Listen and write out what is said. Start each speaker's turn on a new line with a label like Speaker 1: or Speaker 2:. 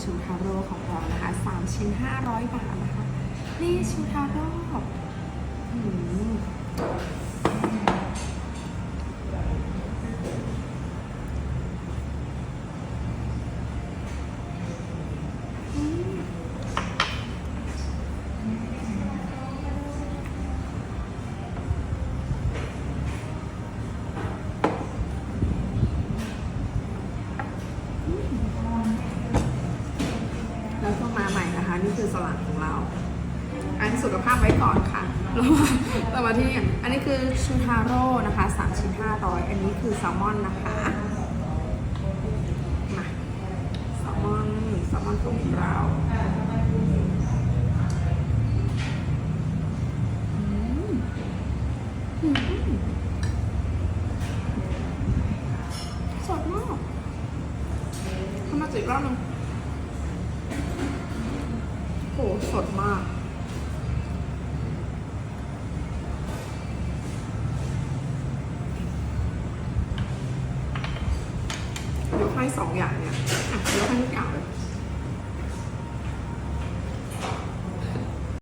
Speaker 1: ชูทาโร่ของเรานะคะสามชิ้นห้าร้อยบาทนะคะนี่ชูทาโร่ นี่คือสลัดของเรา อันนสุขภาพไว้ก่อนค่ะเรามาเรามาที่นี่อันนี้คือชูทาโร่นะคะสามชิ้นห้าร้อยอันนี้คือแซลมอนนะคะมาแซลมอนแซลมอนของเราสดมากทำมาจิบรอบนึง หสดมาก ยกให้สองอย่างเนี่ยอะยกให้ทุกอย่างเลย